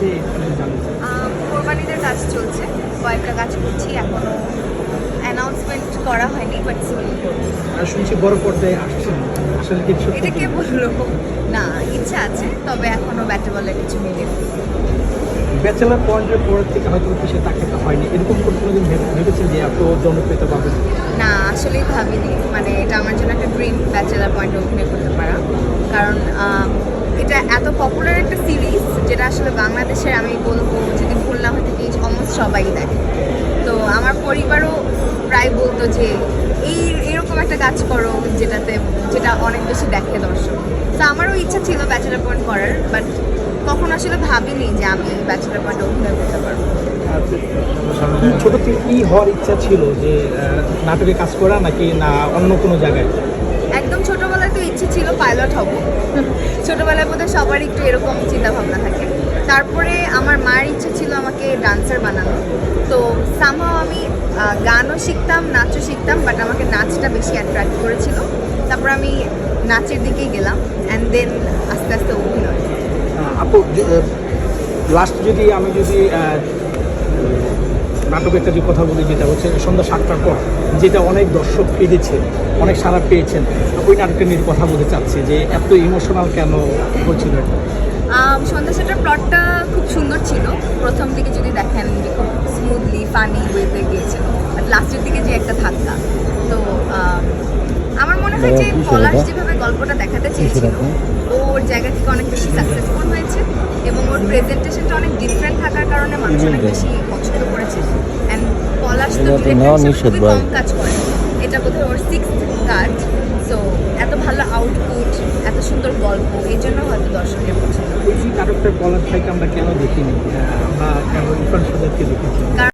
চলছে কোরবানিদের কাজ চলছে। কয়েকটা কাজ করছি এখনও অ্যানাউন্সমেন্ট করা হয়নি বাট আর শুনছি বড় পর্দায় আসছেন। আসলে কি এটা কে বলল? না ইচ্ছা আছে তবে এখনও ব্যাটে বলে কিছু মিলেনি। ব্যাচেলার পয়েন্টের পর থেকে হয়তো কিছু তাকাতে হয়নি। এরকম কোনো কোনোদিন ভেবেছেন যে এত জনপ্রিয়তা পাবেন না আসলেই ভাবিনি। মানে এটা আমার জন্য একটা ড্রিম ব্যাচেলার পয়েন্টে অভিনয় করতে পারা। কারণ এটা এত পপুলার একটা সিরিজ যেটা আসলে বাংলাদেশের আমি বলব যদি ভুল না হয়ে থাকি অলমোস্ট সবাই দেখে। তো আমার পরিবারও প্রায় বলতো যে এই এরকম একটা কাজ করো যেটাতে যেটা অনেক বেশি দেখে দর্শক। তো আমারও ইচ্ছা ছিল ব্যাচেলার পয়েন্ট করার বাট কখনো আসলে ভাবিনি যে আমি ব্যাচেলার পয়েন্টে অভিনয় করতে পারব। ছোট থেকে কি হওয়ার ইচ্ছা ছিল যে নাটকে কাজ করা নাকি না অন্য কোনো জায়গায়? একদম ছোটবেলায় তো ইচ্ছে ছিল পাইলট হব। ছোটবেলায় বোধহয় সবার একটু এরকম চিন্তা ভাবনা থাকে। তারপরে আমার মায়ের ইচ্ছা ছিল আমাকে ডান্সার বানানো। তো সামহাও আমি গানও শিখতাম, নাচও শিখতাম বাট আমাকে নাচটা বেশি অ্যাট্রাক্ট করেছিল। তারপর আমি নাচের দিকেই গেলাম অ্যান্ড দেন আস্তে আস্তে অভিনয়। আপু লাস্ট যদি আমি যদি নাটকের একটা যে কথা বলি যেটা হচ্ছে সন্ধ্যা সাতটার পর যেটা অনেক দর্শক পেয়েছে অনেক সারা পেয়েছেন ওই নাটকটা নিয়ে কথা বলতে চাচ্ছি যে এত ইমোশনাল কেন হচ্ছিল এটা? সন্ধ্যা সেটার প্লটটা খুব সুন্দর ছিল। প্রথম দিকে যদি দেখেন যে খুব স্মুথলি ফানি ওয়েতে গিয়েছিল। বাট লাস্টের দিকে যে একটা ধাক্কা। তো আমার মনে হয় যে পলাশ যেভাবে গল্পটা দেখাতে চেয়েছিল ওর জায়গা থেকে অনেক বেশি সাকসেসফুল হয়েছে এবং ওর প্রেজেন্টেশনটা অনেক ডিফারেন্ট থাকার কারণে মানুষ অনেক বেশি পলাশ তো এটা নেওয়া নিষেধ খুবই ভাই। কম কাজ করে এটা বোধহয় ওর সিক্স কাজ সো এত ভালো আউটপুট এত সুন্দর গল্প এই জন্য হয়তো দর্শকের পছন্দ এই নাটকটা বলার থেকে আমরা কেন দেখিনি? আমরা কেন ইরফান সাদারকে দেখেছি?